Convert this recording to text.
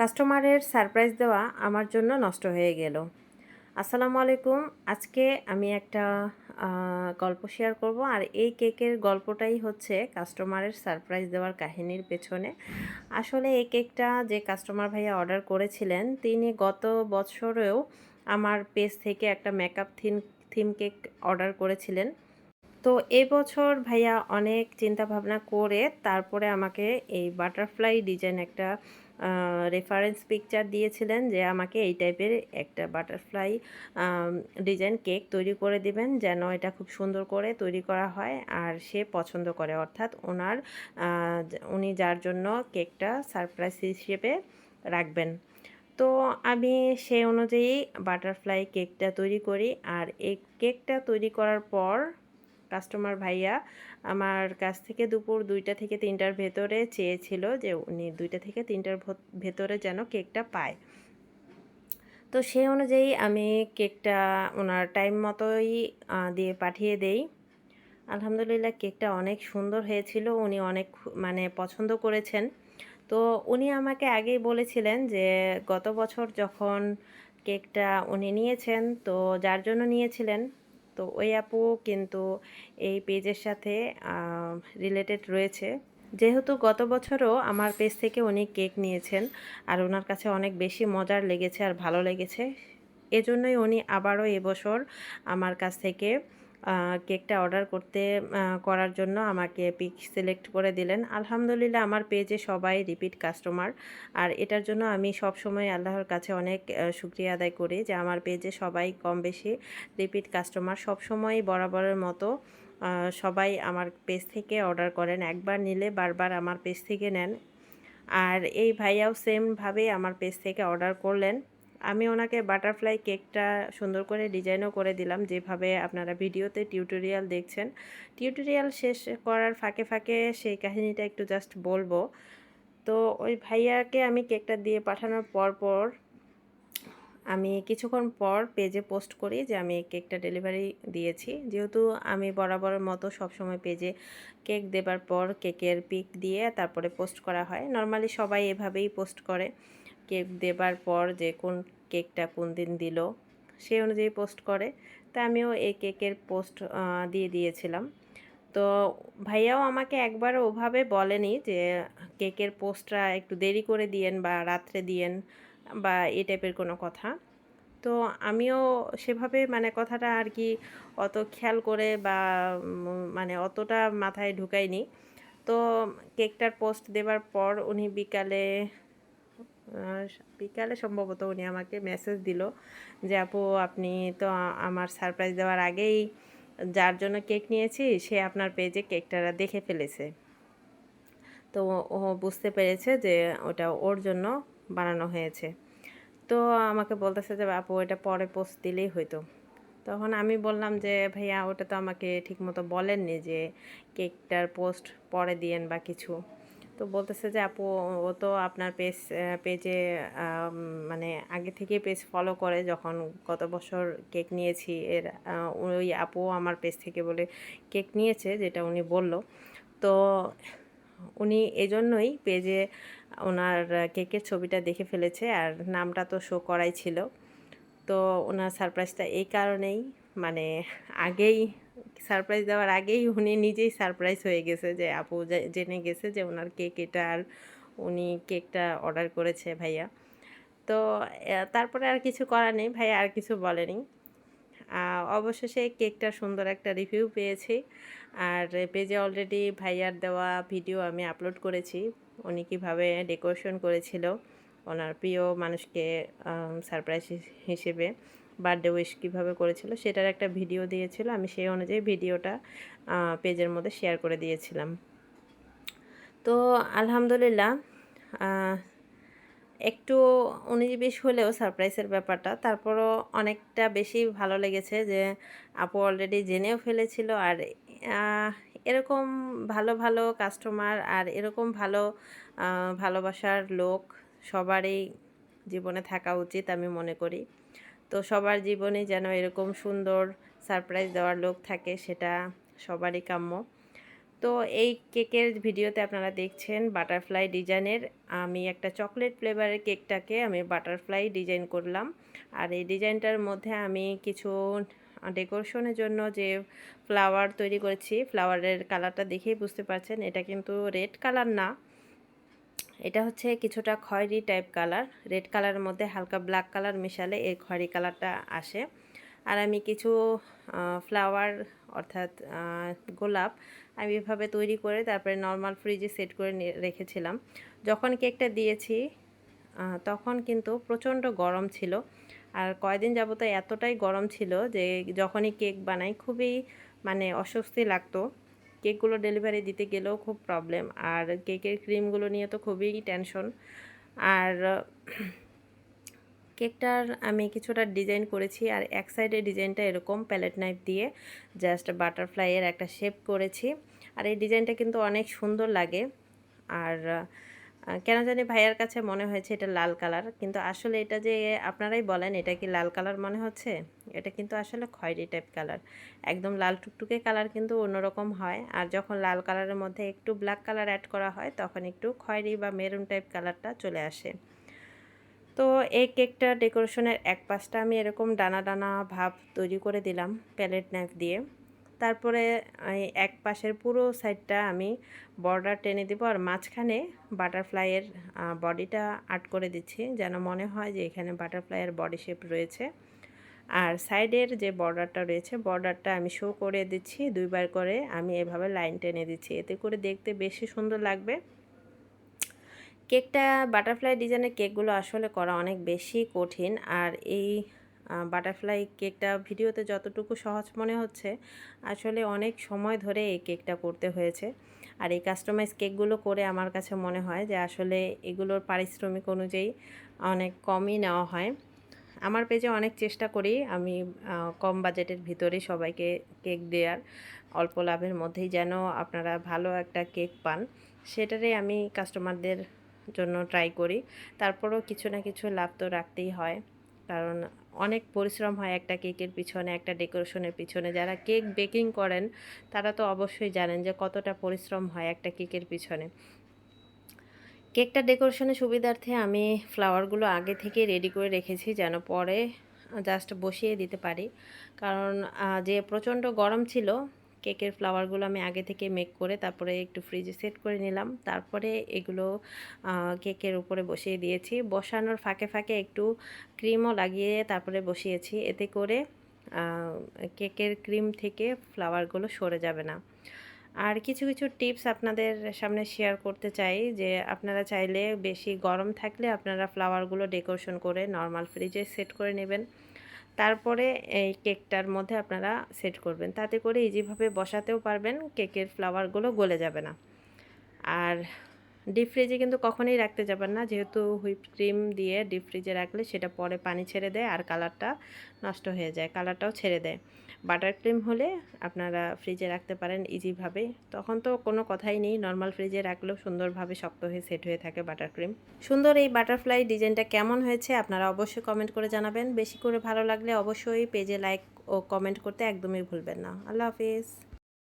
কাস্টমারের সারপ্রাইজ দেওয়া আমার জন্য নষ্ট হয়ে গেল। আসসালামু আলাইকুম। আজকে আমি একটা গল্প শেয়ার করব। আর এই কেকের গল্পটাই হচ্ছে কাস্টমারের সারপ্রাইজ দেওয়ার কাহিনীর পেছনে। আসলে এই কেকটা যে কাস্টমার ভাইয়া অর্ডার করেছিলেন, তিনি গত বছরেও আমার পেজ থেকে একটা makeup theme theme cake order করেছিলেন। তো এবছর ভাইয়া অনেক চিন্তা ভাবনা করে তারপরে আমাকে এই বাটারফ্লাই ডিজাইন একটা রেফারেন্স পিকচার দিয়েছিলেন যে আমাকে এই টাইপের একটা বাটারফ্লাই ডিজাইন কেক তৈরি করে দিবেন, যেন এটা খুব সুন্দর করে তৈরি করা হয় আর সে পছন্দ করে। অর্থাৎ ওনার উনি যার জন্য কেকটা সারপ্রাইজ হিসেবে রাখবেন। তো আমি সেই অনুযায়ী বাটারফ্লাই কেকটা তৈরি করি আর এই কেকটা তৈরি করার পর কাস্টমার ভাইয়া আমার কাছ থেকে দুপুর দুইটা থেকে তিনটার ভেতরে চেয়েছিল যে উনি দুইটা থেকে তিনটার ভত- ভেতরে যেন কেকটা পায়। তো সেই অনুযায়ী আমি কেকটা ওনার টাইম মতোই দিয়ে পাঠিয়ে দেই। আলহামদুলিল্লাহ কেকটা অনেক সুন্দর হয়েছিল, উনি অনেক মানে পছন্দ করেছেন। তো উনি আমাকে আগেই বলেছিলেন যে গত বছর যখন কেকটা উনি নিয়েছেন, তো যার জন্য নিয়েছিলেন? তো ওই আপু কিন্তু এই পেজের সাথে রিলেটেড রয়েছে। যেহেতু গত বছরও আমার পেজ থেকে উনি কেক নিয়েছেন, আর ওনার কাছে অনেক বেশি মজার লেগেছে আর ভালো লেগেছে। এজন্যই উনি আবারও এবছর আমার কাছ থেকে কেকটা অর্ডার করতে করার জন্য আমাকে পিক সিলেক্ট করে দিলেন। আলহামদুলিল্লাহ আমার পেজে সবাই রিপিট কাস্টমার আর এটার জন্য আমি সব সময় আল্লাহর কাছে অনেক শুক্রিয়া আদায় করি যে আমার পেজে সবাই কম বেশি রিপিট কাস্টমার সব সময় বরাবরের মতো সবাই আমার পেজ থেকে অর্ডার করেন। একবার নিলে বারবার আমার পেজ থেকে নেন। আর এই ভাইয়াও সেমভাবে আমার পেজ থেকে অর্ডার করলেন। আমি ওনাকে বাটারফ্লাই কেকটা সুন্দর করে ডিজাইনও করে দিলাম, যেভাবে আপনারা ভিডিওতে টিউটোরিয়াল দেখছেন। টিউটোরিয়াল শেষ করার ফাঁকে ফাঁকে সেই কাহিনীটা একটু জাস্ট বলব। তো ওই ভাইয়াকে আমি কেকটা দিয়ে পাঠানোর পর পর আমি কিছুক্ষণ পর পেজে পোস্ট করি যে আমি কেকটা ডেলিভারি দিয়েছি। যেহেতু আমি বরাবরের মতো সবসময় পেজে কেক দেবার পর কেকের পিক দিয়ে তারপরে পোস্ট করা হয়। নর্মালি সবাই এভাবেই পোস্ট করে। কেক দেবার পর যে কোন কেকটা কোন দিন দিল, সে অনুযায়ী পোস্ট করে। তা আমিও এই কেকের পোস্ট দিয়ে দিয়েছিলাম। তো ভাইয়াও আমাকে একবার ওভাবে বলেনি যে কেকের পোস্টটা একটু দেরি করে দিয়েন বা রাত্রে দিয়েন বা এই টাইপের কোনো কথা। তো আমিও সেভাবে মানে কথাটা আর কি অত খেয়াল করে বা মানে অতটা মাথায় ঢুকাইনি। তো কেকটার পোস্ট দেওয়ার পর উনি বিকালে বিকালে সম্ভবত উনি আমাকে মেসেজ দিল যে, আপু, আপনি তো আমার সারপ্রাইজ দেওয়ার আগেই যার জন্য কেক নিয়েছি, সে আপনার পেজে কেকটা দেখে ফেলেছে। তো ও বুঝতে পেরেছে যে, ওটা ওর জন্য বানানো হয়েছে। তো আমাকে বলতেছে যে, আপু, এটা পরে পোস্ট দিলেই হইতো। তখন আমি বললাম যে, ভাইয়া, ওটা তো আমাকে ঠিকমতো বলেননি যে কেকটার পোস্ট পরে দিয়েন বা কিছু। তো বলতেছে যে, আপু, ও তো আপনার পেজ পেজে মানে আগে থেকে পেজ ফলো করে। যখন গত বছর কেক নিয়েছি, এর ওই আপু আমার পেজ থেকে বলে কেক নিয়েছে, যেটা উনি বলল। তো উনি এজন্যই পেজে ওনার কেকের ছবিটা দেখে ফেলেছে, আর নামটা তো শো করাই ছিল। তো ওনার সারপ্রাইজটা এই কারণেই মানে আগেই সারপ্রাইজ দেওয়ার আগেই উনি নিজেই সারপ্রাইজ হয়ে গেছে যে আপু জেনে গেছে যে ওনার কেক এটা আর উনি কেকটা অর্ডার করেছে ভাইয়া। তো তারপরে আর কিছু করার নেই, ভাইয়া আর কিছু বলেনি। অবশেষে কেকটা সুন্দর একটা রিভিউ পেয়েছি। আর পেজে অলরেডি ভাইয়ার দেওয়া ভিডিও আমি আপলোড করেছি। উনি কীভাবে ডেকোরেশন করেছিল, ওনার প্রিয় মানুষকে সারপ্রাইজ হিসেবে। বার্থডে উইশ কীভাবে করেছিল সেটার একটা ভিডিও দিয়েছিল। আমি সেই অনুযায়ী ভিডিওটা পেজের মধ্যে শেয়ার করে দিয়েছিলাম। তো আলহামদুলিল্লাহ একটু উনিশ হলেও সারপ্রাইজের ব্যাপারটা। তারপরও অনেকটা বেশি ভালো লেগেছে যে, আপু অলরেডি জেনেও ফেলেছিল আর এরকম ভালো ভালো কাস্টমার আর এরকম ভালো ভালোবাসার লোক সবারই জীবনে থাকা উচিত আমি মনে করি। তো সবার জীবনে যেন এরকম সুন্দর সারপ্রাইজ দেওয়ার লোক থাকে, সেটা সবারই কাম্য। তো এই কেকের ভিডিওতে আপনারা দেখছেন বাটারফ্লাই ডিজাইনের আমি একটা চকলেট ফ্লেভারের কেকটাকে আমি বাটারফ্লাই ডিজাইন করলাম। আর এই ডিজাইনটার মধ্যে আমি কিছু ডেকোরেশনের জন্য যে ফ্লাওয়ার তৈরি করেছি ফ্লাওয়ারের কালারটা দেখেই বুঝতে পারছেন, এটা কিন্তু রেড কালার না। এটা হচ্ছে কিছুটা খয়েরি টাইপ কালার। রেড কালারের মধ্যে হালকা ব্ল্যাক কালার মেশালে এই খয়েরি কালারটা আসে। আর আমি কিছু ফ্লাওয়ার অর্থাৎ গোলাপ আমি এভাবে তৈরি করে তারপরে নর্মাল ফ্রিজে সেট করে রেখেছিলাম। যখন কেকটা দিয়েছি তখন কিন্তু প্রচণ্ড গরম ছিল। আর কয়দিন যাবত এতটাই গরম ছিল যে যখনই কেক বানাই খুবই মানে অস্বস্তি লাগতো। কেকগুলো ডেলিভারি দিতে গেলেও খুব প্রবলেম আর কেকের ক্রিমগুলো নিয়ে তো খুবই টেনশন আর, কেকটার আমি কিছুটা ডিজাইন করেছি, আর এক সাইডে ডিজাইনটা এরকম প্যালেট নাইফ দিয়ে জাস্ট বাটারফ্লাইয়ের একটা শেপ করেছি। আর এই ডিজাইনটা কিন্তু অনেক সুন্দর লাগে। আর কেন জানি ভাইয়ার কাছে মনে হয়েছে এটা লাল কালার, কিন্তু আসলে এটা যে আপনারাই বলেন, এটা কি লাল কালার মনে হচ্ছে? এটা কিন্তু আসলে খয়েরি টাইপ কালার। একদম লাল টুকটুকে কালার কিন্তু অন্যরকম হয়, আর যখন লাল কালারের মধ্যে একটু ব্ল্যাক কালার অ্যাড করা হয়, তখন একটু খয়েরি বা মেরুন টাইপ কালারটা চলে আসে। তো এই কেকটা ডেকোরেশনের এক পাশটা আমি এরকম ডানা ডানা ভাব তৈরি করে দিলাম, প্যালেট নাইফ দিয়ে। তারপরে এক পাশের পুরো সাইডটা আমি বর্ডার টেনে দেবো আর মাঝখানে বাটারফ্লাইয়ের বডিটা আর্ট করে দিচ্ছি যেন মনে হয় যে এখানে বাটারফ্লাইয়ের বডি শেপ রয়েছে। আর সাইডের যে বর্ডারটা রয়েছে বর্ডারটা আমি শো করে দিচ্ছি, দুইবার করে আমি এভাবে লাইন টেনে দিচ্ছি। এতে করে দেখতে বেশি সুন্দর লাগবে। কেকটা বাটারফ্লাই ডিজাইনের কেকগুলো আসলে করা অনেক বেশি কঠিন আর এই বাটারফ্লাই কেকটা ভিডিওতে যতটুকু সহজ মনে হচ্ছে, আসলে অনেক সময় ধরে এই কেকটা করতে হয়েছে। আর এই কাস্টমাইজ কেকগুলো করে আমার কাছে মনে হয় যে আসলে এগুলোর পারিশ্রমিক অনুযায়ী অনেক কমই নেওয়া হয়। আমার পেজে অনেক চেষ্টা করি আমি কম বাজেটের ভিতরে সবাইকে কেক দেওয়ার, অল্প লাভের মধ্যেই যেন আপনারা ভালো একটা কেক পান। সেটারই আমি কাস্টমারদের জন্য ট্রাই করি। তারপরেও কিছু না কিছু লাভ তো রাখতেই হয়। কারণ অনেক পরিশ্রম হয় একটা কেকের পিছনে, একটা ডেকোরেশনের পিছনে। যারা কেক বেকিং করেন, তারা তো অবশ্যই জানেন যে কতটা পরিশ্রম হয় একটা কেকের পিছনে। কেকটা ডেকোরেশনের সুবিধার্থে আমি ফ্লাওয়ারগুলো আগে থেকে রেডি করে রেখেছি যেন পরে জাস্ট বসিয়ে দিতে পারি। কারণ যে প্রচণ্ড গরম ছিল কেকের ফ্লাওয়ারগুলো আমি আগে থেকে মেক করে তারপরে একটু ফ্রিজে সেট করে নিলাম। তারপরে এগুলো কেকের উপরে বসিয়ে দিয়েছি। বসানোর ফাঁকে ফাঁকে একটু ক্রিমও লাগিয়ে তারপরে বসিয়েছি। এতে করে কেকের ক্রিম থেকে ফ্লাওয়ারগুলো সরে যাবে না। আর কিছু কিছু টিপস আপনাদের সামনে শেয়ার করতে চাই যে আপনারা চাইলে বেশি গরম থাকলে আপনারা ফ্লাওয়ারগুলো ডেকোরেশন করে নর্মাল ফ্রিজে সেট করে নেবেন। তারপরে এই কেকটার মধ্যে আপনারা সেট করবেন। তাতে করে ইজিভাবে বসাতেও পারবেন, কেকের ফ্লাওয়ারগুলো গলে যাবে না। আর ডিপ ফ্রিজে কিন্তু কখনোই রাখতে যাবেন না। যেহেতু হুইপ ক্রিম দিয়ে ডিপ ফ্রিজে রাখলে সেটা পরে পানি ছেড়ে দেয় আর কালারটা নষ্ট হয়ে যায়, কালারটাও ছেড়ে দেয়। বাটার ক্রিম হলে আপনারা ফ্রিজে রাখতে পারেন ইজিভাবে তখন তো কোনো কথাই নেই নর্মাল ফ্রিজে রাখলেও সুন্দরভাবে শক্ত হয়ে সেট হয়ে থাকে বাটার ক্রিম সুন্দর এই বাটারফ্লাই ডিজাইনটা কেমন হয়েছে আপনারা অবশ্যই কমেন্ট করে জানাবেন। বেশি করে ভালো লাগলে অবশ্যই পেজে লাইক ও কমেন্ট করতে একদমই ভুলবেন না। আল্লাহ হাফিজ।